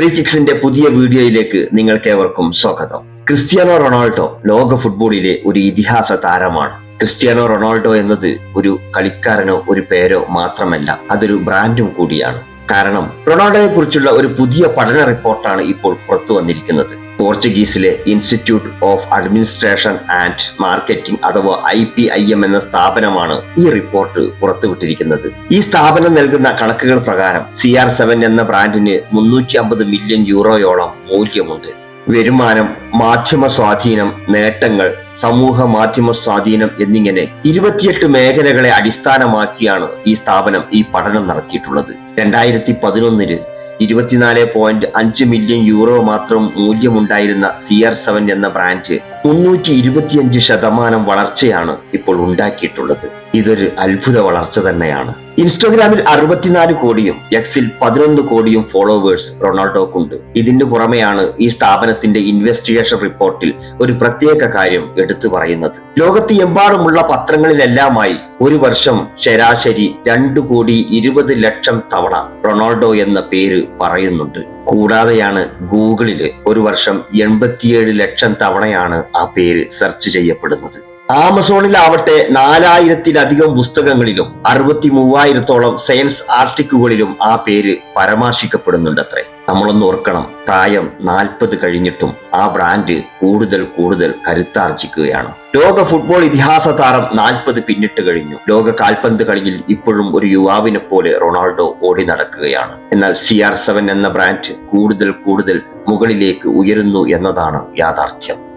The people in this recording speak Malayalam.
ഫ്രീ കിക്സിന്റെ പുതിയ വീഡിയോയിലേക്ക് നിങ്ങൾക്കേവർക്കും സ്വാഗതം. ക്രിസ്ത്യാനോ റൊണാൾഡോ ലോക ഫുട്ബോളിലെ ഒരു ഇതിഹാസ താരമാണ്. ക്രിസ്ത്യാനോ റൊണാൾഡോ എന്നത് ഒരു കളിക്കാരനോ ഒരു പേരോ മാത്രമല്ല അതൊരു ബ്രാൻഡും കൂടിയാണ്. കാരണം റൊണാൾഡോയെ കുറിച്ചുള്ള ഒരു പുതിയ പഠന റിപ്പോർട്ടാണ് ഇപ്പോൾ പുറത്തു വന്നിരിക്കുന്നത്. പോർച്ചുഗീസിലെ institute of administration and marketing അഥവാ ഐ പി ഐ എം എന്ന സ്ഥാപനമാണ് ഈ റിപ്പോർട്ട് പുറത്തുവിട്ടിരിക്കുന്നത്. ഈ സ്ഥാപനം നൽകുന്ന കണക്കുകൾ പ്രകാരം സി ആർ സെവൻ എന്ന ബ്രാൻഡിന് മുന്നൂറ്റി അമ്പത് മില്യൺ യൂറോയോളം മൂല്യമുണ്ട്. വരുമാനം മാധ്യമ സ്വാധീനം നേട്ടങ്ങൾ സമൂഹ മാധ്യമ സ്വാധീനം എന്നിങ്ങനെ ഇരുപത്തിയെട്ട് മേഖലകളെ അടിസ്ഥാനമാക്കിയാണ് ഈ സ്ഥാപനം ഈ പഠനം നടത്തിയിട്ടുള്ളത്. രണ്ടായിരത്തി പതിനൊന്നിൽ ഇരുപത്തിനാല് പോയിന്റ് അഞ്ച് മില്യൺ യൂറോ മാത്രം മൂല്യമുണ്ടായിരുന്ന സി ആർ സെവൻ എന്ന ബ്രാൻഡ് മുന്നൂറ്റി ഇരുപത്തിയഞ്ച് ശതമാനം വളർച്ചയാണ് ഇപ്പോൾ ഉണ്ടാക്കിയിട്ടുള്ളത്. ഇതൊരു അത്ഭുത വളർച്ച തന്നെയാണ്. ഇൻസ്റ്റഗ്രാമിൽ അറുപത്തിനാല് കോടിയും എക്സിൽ പതിനൊന്ന് കോടിയും ഫോളോവേഴ്സ് റൊണാൾഡോക്കുണ്ട്. ഇതിന്റെ പുറമെയാണ് ഈ സ്ഥാപനത്തിന്റെ ഇൻവെസ്റ്റിഗേഷൻ റിപ്പോർട്ടിൽ ഒരു പ്രത്യേക കാര്യം എടുത്തു പറയുന്നത്. ലോകത്ത് എമ്പാടുമുള്ള പത്രങ്ങളിലെല്ലാമായി ഒരു വർഷം ശരാശരി രണ്ടു കോടി ഇരുപത് ലക്ഷം തവണ റൊണാൾഡോ എന്ന പേര് പറയുന്നുണ്ട്. കൂടാതെയാണ് ഗൂഗിളിൽ ഒരു വർഷം എൺപത്തിയേഴ് ലക്ഷം തവണയാണ് ആ പേര് സെർച്ച് ചെയ്യപ്പെടുന്നത്. ആമസോണിലാവട്ടെ നാലായിരത്തിലധികം പുസ്തകങ്ങളിലും അറുപത്തി മൂവായിരത്തോളം സയൻസ് ആർട്ടിക്കുകളിലും ആ പേര് പരാമർശിക്കപ്പെടുന്നുണ്ടത്രേ. നമ്മളൊന്ന് ഓർക്കണം. പ്രായം നാൽപ്പത് കഴിഞ്ഞിട്ടും ആ ബ്രാൻഡ് കൂടുതൽ കൂടുതൽ കരുത്താർജിക്കുകയാണ്. ലോക ഫുട്ബോൾ ഇതിഹാസ താരം നാൽപ്പത് പിന്നിട്ട് കഴിഞ്ഞു. ലോക കാൽപന്ത് കളിയിൽ ഇപ്പോഴും ഒരു യുവാവിനെ പോലെ റൊണാൾഡോ ഓടി നടക്കുകയാണ്. എന്നാൽ സി ആർ സെവൻ എന്ന ബ്രാൻഡ് കൂടുതൽ കൂടുതൽ മുകളിലേക്ക് ഉയരുന്നു എന്നതാണ് യാഥാർത്ഥ്യം.